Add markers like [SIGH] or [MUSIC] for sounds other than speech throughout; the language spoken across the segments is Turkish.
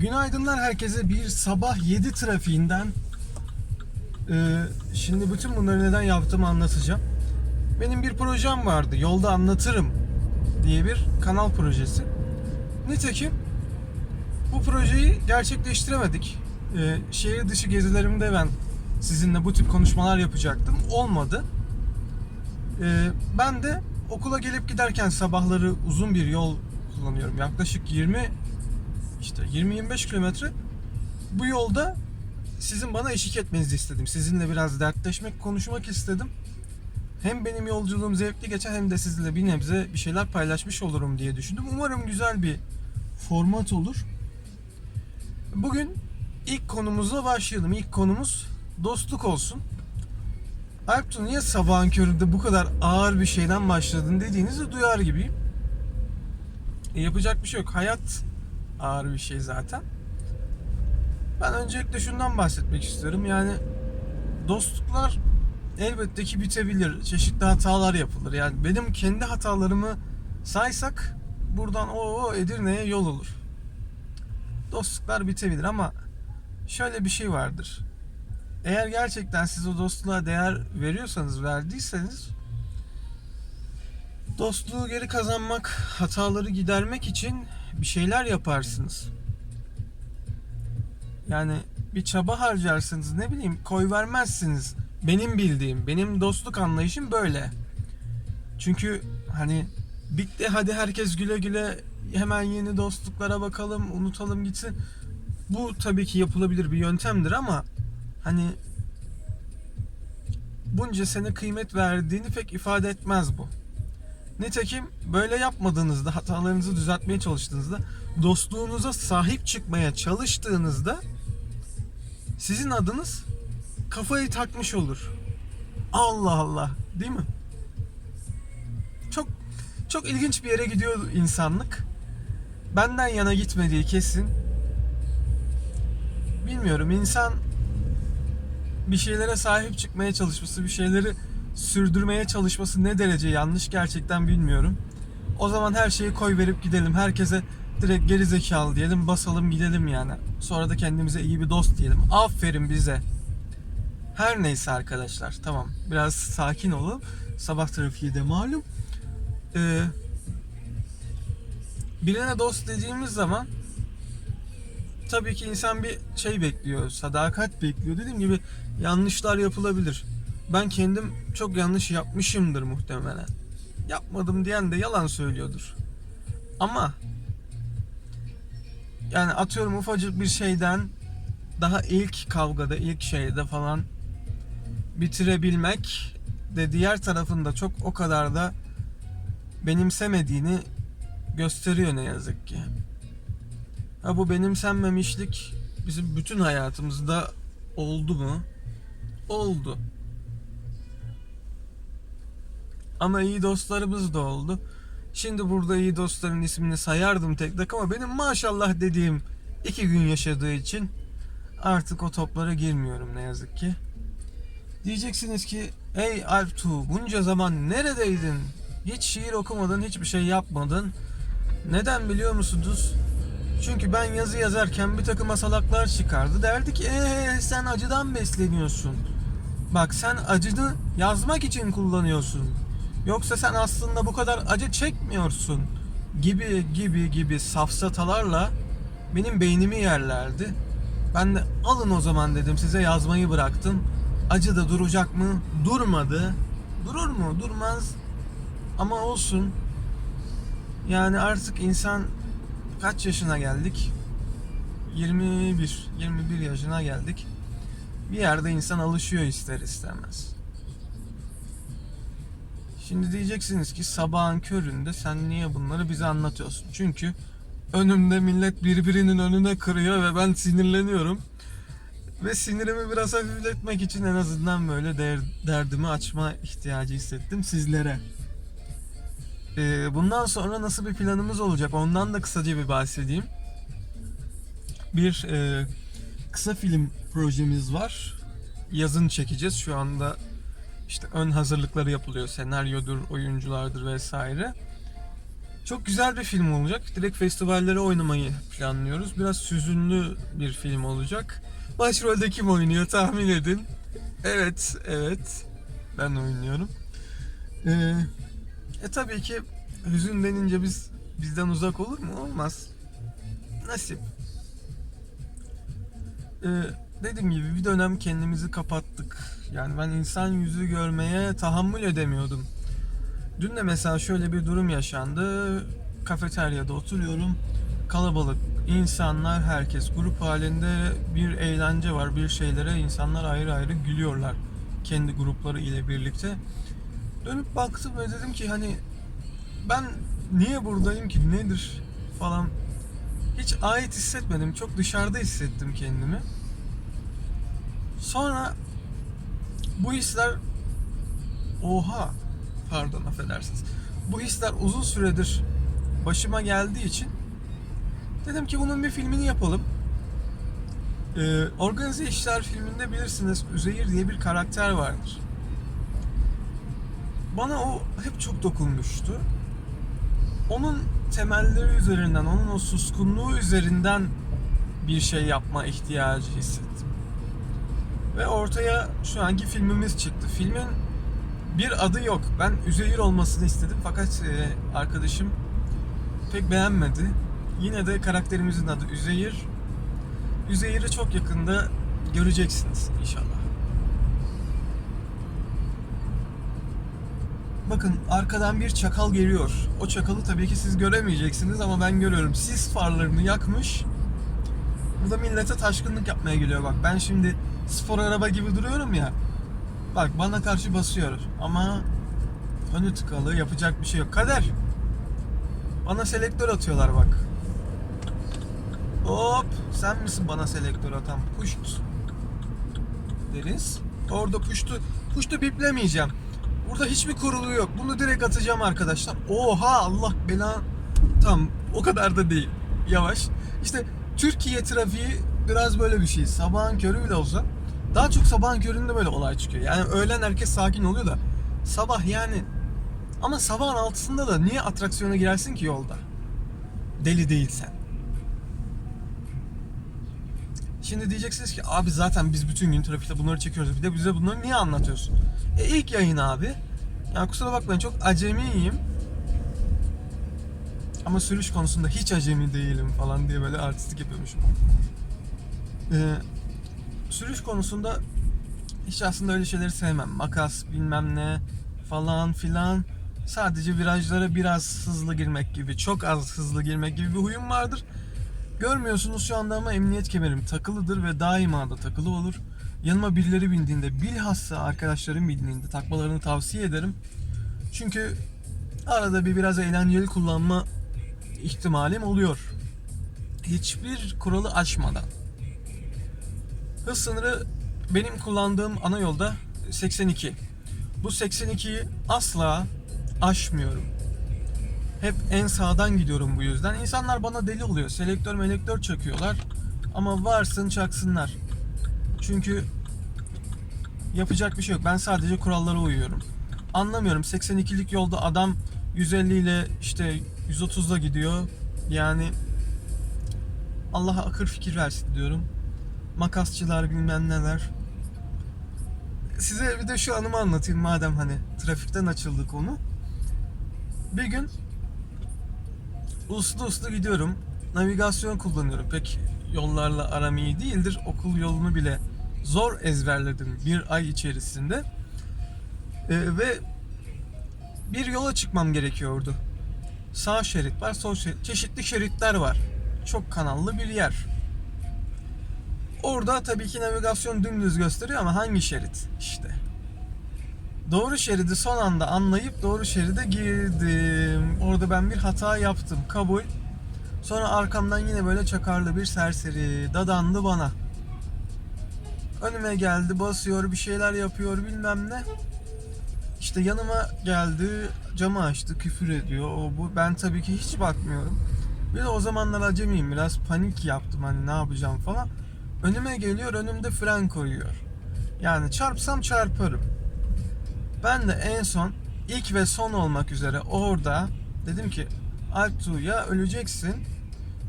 Günaydınlar herkese. Bir sabah 7 trafiğinden Ee, şimdi bütün bunları neden yaptığımı anlatacağım. Benim bir projem vardı. Yolda anlatırım diye bir kanal projesi. Nitekim bu projeyi gerçekleştiremedik. Ee, şehir dışı gezilerimde ben sizinle bu tip konuşmalar yapacaktım. Olmadı. Ee, ben de okula gelip giderken sabahları uzun bir yol kullanıyorum. Yaklaşık 20 işte 20-25 kilometre. Bu yolda sizin bana eşlik etmenizi istedim. Sizinle biraz dertleşmek, konuşmak istedim. Hem benim yolculuğum zevkli geçer hem de sizinle bir nebze bir şeyler paylaşmış olurum diye düşündüm. Umarım güzel bir format olur. Bugün ilk konumuzla başlayalım. İlk konumuz dostluk olsun. Alptu niye sabahın köründe bu kadar ağır bir şeyden başladın dediğinizi duyar gibiyim. E, yapacak bir şey yok. Hayat ağır bir şey zaten. Ben öncelikle şundan bahsetmek istiyorum. Yani dostluklar elbette ki bitebilir. Çeşitli hatalar yapılır. Yani benim kendi hatalarımı saysak buradan o Edirne'ye yol olur. Dostluklar bitebilir ama şöyle bir şey vardır. Eğer gerçekten siz o dostluğa değer veriyorsanız, verdiyseniz dostluğu geri kazanmak, hataları gidermek için bir şeyler yaparsınız. Yani bir çaba harcarsınız ne bileyim koy vermezsiniz. Benim bildiğim, benim dostluk anlayışım böyle. Çünkü hani bitti hadi herkes güle güle hemen yeni dostluklara bakalım, unutalım gitsin. Bu tabii ki yapılabilir bir yöntemdir ama hani bunca sene kıymet verdiğini pek ifade etmez bu. Nitekim böyle yapmadığınızda, hatalarınızı düzeltmeye çalıştığınızda, dostluğunuza sahip çıkmaya çalıştığınızda sizin adınız kafayı takmış olur. Allah Allah, değil mi? Çok çok ilginç bir yere gidiyor insanlık. Benden yana gitmediği kesin. Bilmiyorum insan bir şeylere sahip çıkmaya çalışması, bir şeyleri sürdürmeye çalışması ne derece yanlış gerçekten bilmiyorum. O zaman her şeyi koy verip gidelim. Herkese direkt geri zekalı diyelim, basalım gidelim yani. Sonra da kendimize iyi bir dost diyelim. Aferin bize. Her neyse arkadaşlar. Tamam. Biraz sakin olun. Sabah trafiği de malum. Ee, birine dost dediğimiz zaman tabii ki insan bir şey bekliyor. Sadakat bekliyor. Dediğim gibi yanlışlar yapılabilir. Ben kendim çok yanlış yapmışımdır muhtemelen. Yapmadım diyen de yalan söylüyordur. Ama yani atıyorum ufacık bir şeyden daha ilk kavgada, ilk şeyde falan bitirebilmek de diğer tarafında çok o kadar da benimsemediğini gösteriyor ne yazık ki. Ha bu benimsenmemişlik bizim bütün hayatımızda oldu mu? Oldu. Ama iyi dostlarımız da oldu. Şimdi burada iyi dostların ismini sayardım tek tek ama benim maşallah dediğim iki gün yaşadığı için artık o toplara girmiyorum ne yazık ki. Diyeceksiniz ki ey Alptu bunca zaman neredeydin? Hiç şiir okumadın, hiçbir şey yapmadın. Neden biliyor musunuz? Çünkü ben yazı yazarken bir takım asalaklar çıkardı. Derdi ki eee sen acıdan besleniyorsun. Bak sen acını yazmak için kullanıyorsun. Yoksa sen aslında bu kadar acı çekmiyorsun gibi gibi gibi safsatalarla benim beynimi yerlerdi. Ben de alın o zaman dedim size yazmayı bıraktım. Acı da duracak mı? Durmadı. Durur mu? Durmaz. Ama olsun. Yani artık insan kaç yaşına geldik? 21, 21 yaşına geldik. Bir yerde insan alışıyor ister istemez. Şimdi diyeceksiniz ki sabahın köründe sen niye bunları bize anlatıyorsun? Çünkü önümde millet birbirinin önüne kırıyor ve ben sinirleniyorum. Ve sinirimi biraz hafifletmek için en azından böyle der, derdimi açma ihtiyacı hissettim sizlere. Ee, bundan sonra nasıl bir planımız olacak ondan da kısaca bir bahsedeyim. Bir e, kısa film projemiz var. Yazın çekeceğiz. Şu anda işte ön hazırlıkları yapılıyor. Senaryodur, oyunculardır vesaire. Çok güzel bir film olacak. Direkt festivallere oynamayı planlıyoruz. Biraz hüzünlü bir film olacak. Başrolde kim oynuyor tahmin edin. Evet, evet. Ben oynuyorum. Ee, e tabii ki hüzün denince biz bizden uzak olur mu? Olmaz. Nasip. Ee, dediğim gibi bir dönem kendimizi kapattık. Yani ben insan yüzü görmeye tahammül edemiyordum. Dün de mesela şöyle bir durum yaşandı. Kafeteryada oturuyorum. Kalabalık insanlar, herkes grup halinde bir eğlence var. Bir şeylere insanlar ayrı ayrı gülüyorlar. Kendi grupları ile birlikte. Dönüp baktım ve dedim ki hani ben niye buradayım ki nedir falan. Hiç ait hissetmedim. Çok dışarıda hissettim kendimi. Sonra bu hisler oha pardon affedersiniz. Bu hisler uzun süredir başıma geldiği için dedim ki bunun bir filmini yapalım. Ee, Organize İşler filminde bilirsiniz Üzeyir diye bir karakter vardır. Bana o hep çok dokunmuştu. Onun temelleri üzerinden, onun o suskunluğu üzerinden bir şey yapma ihtiyacı hissettim. Ve ortaya şu anki filmimiz çıktı. Filmin bir adı yok. Ben Üzeyir olmasını istedim fakat e, arkadaşım pek beğenmedi. Yine de karakterimizin adı Üzeyir. Üzeyir'i çok yakında göreceksiniz inşallah. Bakın arkadan bir çakal geliyor. O çakalı tabii ki siz göremeyeceksiniz ama ben görüyorum. Sis farlarını yakmış. Burada millete taşkınlık yapmaya geliyor bak. Ben şimdi spor araba gibi duruyorum ya. Bak bana karşı basıyor ama önü tıkalı yapacak bir şey yok. Kader. Bana selektör atıyorlar bak. Hop sen misin bana selektör atan puşt deriz. Orada puştu puştu biplemeyeceğim. Burada hiçbir kurulu yok. Bunu direkt atacağım arkadaşlar. Oha Allah bela. Tam o kadar da değil. Yavaş. İşte Türkiye trafiği biraz böyle bir şey. Sabahın körü bile olsa daha çok sabahın köründe böyle olay çıkıyor. Yani öğlen herkes sakin oluyor da sabah yani ama sabahın altısında da niye atraksiyona girersin ki yolda? Deli değilsen. Şimdi diyeceksiniz ki abi zaten biz bütün gün trafikte bunları çekiyoruz. Bir de bize bunları niye anlatıyorsun? E ilk yayın abi. Yani kusura bakmayın çok acemiyim. Ama sürüş konusunda hiç acemi değilim falan diye böyle artistik yapıyormuşum. Ee, sürüş konusunda hiç aslında öyle şeyleri sevmem. Makas bilmem ne falan filan. Sadece virajlara biraz hızlı girmek gibi, çok az hızlı girmek gibi bir huyum vardır. Görmüyorsunuz şu anda ama emniyet kemerim takılıdır ve daima da takılı olur. Yanıma birileri bindiğinde, bilhassa arkadaşlarım bindiğinde takmalarını tavsiye ederim. Çünkü arada bir biraz eğlenceli kullanma ihtimalim oluyor. Hiçbir kuralı aşmadan. Hız sınırı benim kullandığım ana yolda 82. Bu 82'yi asla aşmıyorum. Hep en sağdan gidiyorum bu yüzden. İnsanlar bana deli oluyor. Selektör melektör çakıyorlar. Ama varsın çaksınlar. Çünkü yapacak bir şey yok. Ben sadece kurallara uyuyorum. Anlamıyorum. 82'lik yolda adam 150 ile işte 130'la gidiyor. Yani Allah'a akıl fikir versin diyorum. Makasçılar bilmem neler. Size bir de şu anımı anlatayım madem hani trafikten açıldı konu. Bir gün uslu uslu gidiyorum. Navigasyon kullanıyorum. Pek yollarla aram iyi değildir. Okul yolunu bile zor ezberledim bir ay içerisinde. Ee, ve bir yola çıkmam gerekiyordu. Sağ şerit var, sol şerit. Çeşitli şeritler var. Çok kanallı bir yer. Orada tabii ki navigasyon dümdüz gösteriyor ama hangi şerit? İşte. Doğru şeridi son anda anlayıp doğru şeride girdim. Orada ben bir hata yaptım. Kabul. Sonra arkamdan yine böyle çakarlı bir serseri dadandı bana. Önüme geldi, basıyor, bir şeyler yapıyor bilmem ne. İşte yanıma geldi, camı açtı, küfür ediyor. O bu. Ben tabii ki hiç bakmıyorum. Bir de o zamanlar acemiyim. Biraz panik yaptım hani ne yapacağım falan. Önüme geliyor, önümde fren koyuyor. Yani çarpsam çarparım. Ben de en son ilk ve son olmak üzere orada dedim ki Alptu ya öleceksin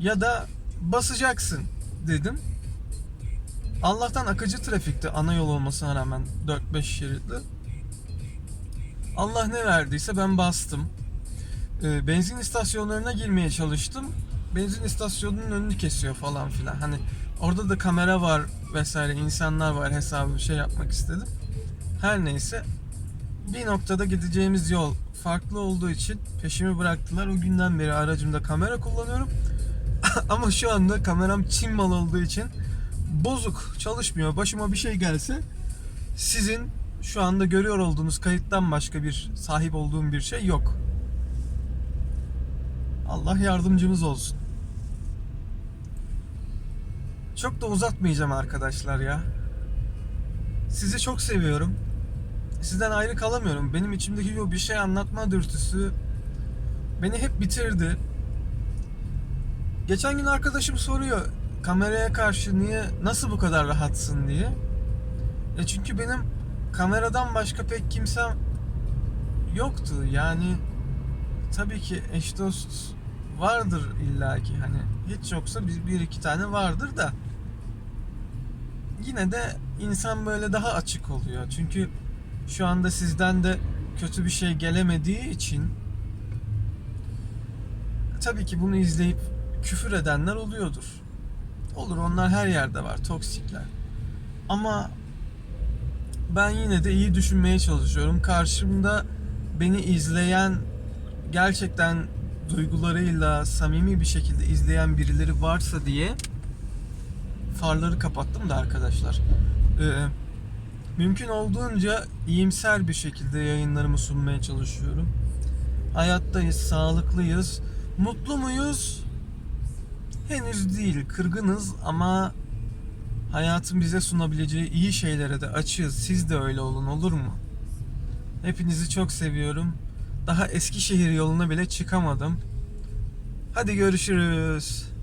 ya da basacaksın dedim. Allah'tan akıcı trafikti ana yol olmasına rağmen 4-5 şeritli. Allah ne verdiyse ben bastım. Ee, benzin istasyonlarına girmeye çalıştım. Benzin istasyonunun önünü kesiyor falan filan. Hani orada da kamera var vesaire insanlar var hesabı şey yapmak istedim. Her neyse bir noktada gideceğimiz yol farklı olduğu için peşimi bıraktılar. O günden beri aracımda kamera kullanıyorum. [LAUGHS] Ama şu anda kameram Çin mal olduğu için bozuk çalışmıyor. Başıma bir şey gelse sizin şu anda görüyor olduğunuz kayıttan başka bir sahip olduğum bir şey yok. Allah yardımcımız olsun. Çok da uzatmayacağım arkadaşlar ya. Sizi çok seviyorum. Sizden ayrı kalamıyorum. Benim içimdeki o bir şey anlatma dürtüsü beni hep bitirdi. Geçen gün arkadaşım soruyor kameraya karşı niye nasıl bu kadar rahatsın diye. E çünkü benim kameradan başka pek kimsem yoktu. Yani tabii ki eş dost vardır illaki hani hiç yoksa bir, bir iki tane vardır da yine de insan böyle daha açık oluyor. Çünkü şu anda sizden de kötü bir şey gelemediği için tabii ki bunu izleyip küfür edenler oluyordur. Olur onlar her yerde var toksikler. Ama ben yine de iyi düşünmeye çalışıyorum. Karşımda beni izleyen gerçekten duygularıyla samimi bir şekilde izleyen birileri varsa diye farları kapattım da arkadaşlar. Ee, mümkün olduğunca iyimser bir şekilde yayınlarımı sunmaya çalışıyorum. Hayattayız, sağlıklıyız. Mutlu muyuz? Henüz değil, kırgınız ama hayatın bize sunabileceği iyi şeylere de açığız. Siz de öyle olun olur mu? Hepinizi çok seviyorum. Daha Eskişehir yoluna bile çıkamadım. Hadi görüşürüz.